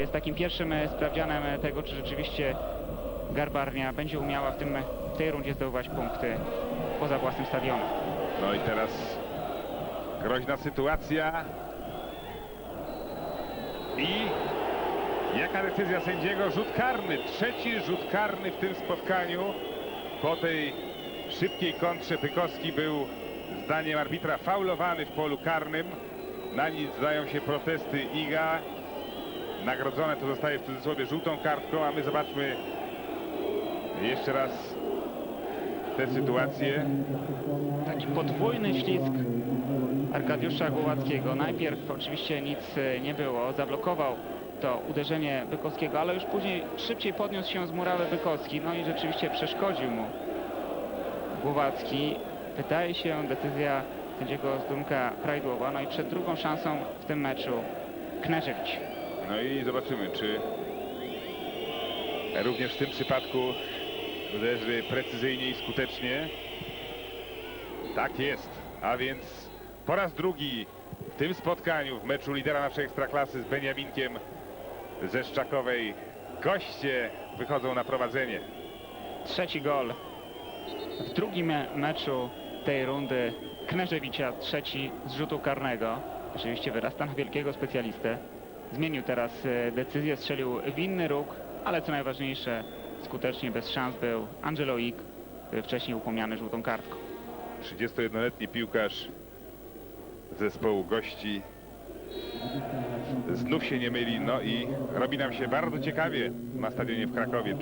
Jest takim pierwszym e, sprawdzianem e, tego, czy rzeczywiście Garbarnia będzie umiała w, tym, w tej rundzie zdobywać punkty poza własnym stadionem. No i teraz groźna sytuacja. I jaka decyzja sędziego? Rzut karny. Trzeci rzut karny w tym spotkaniu. Po tej szybkiej kontrze Pykowski był zdaniem arbitra faulowany w polu karnym. Na nic zdają się protesty Iga. Nagrodzone to zostaje w cudzysłowie żółtą kartką, a my zobaczmy jeszcze raz tę sytuację. Taki podwójny ślizg Arkadiusza Głowackiego. Najpierw oczywiście nic e, nie było, zablokował to uderzenie Bykowskiego, ale już później szybciej podniósł się z murawy Bykowski, no i rzeczywiście przeszkodził mu Głowacki. Wydaje się decyzja sędziego Zdumka prawidłowa, no i przed drugą szansą w tym meczu Kneżewicz. No i zobaczymy, czy również w tym przypadku uderzy precyzyjnie i skutecznie. Tak jest, a więc po raz drugi w tym spotkaniu w meczu lidera naszej ekstraklasy z Beniaminkiem ze Szczakowej goście wychodzą na prowadzenie. Trzeci gol w drugim me- meczu tej rundy Kneżewicza, trzeci z rzutu karnego. Oczywiście wyrasta na wielkiego specjalistę. Zmienił teraz e, decyzję, strzelił w inny róg, ale co najważniejsze, skutecznie bez szans był Angelo Ik, e, wcześniej upomniany żółtą kartką. 31-letni piłkarz zespołu gości znów się nie myli, no i robi nam się bardzo ciekawie na stadionie w Krakowie.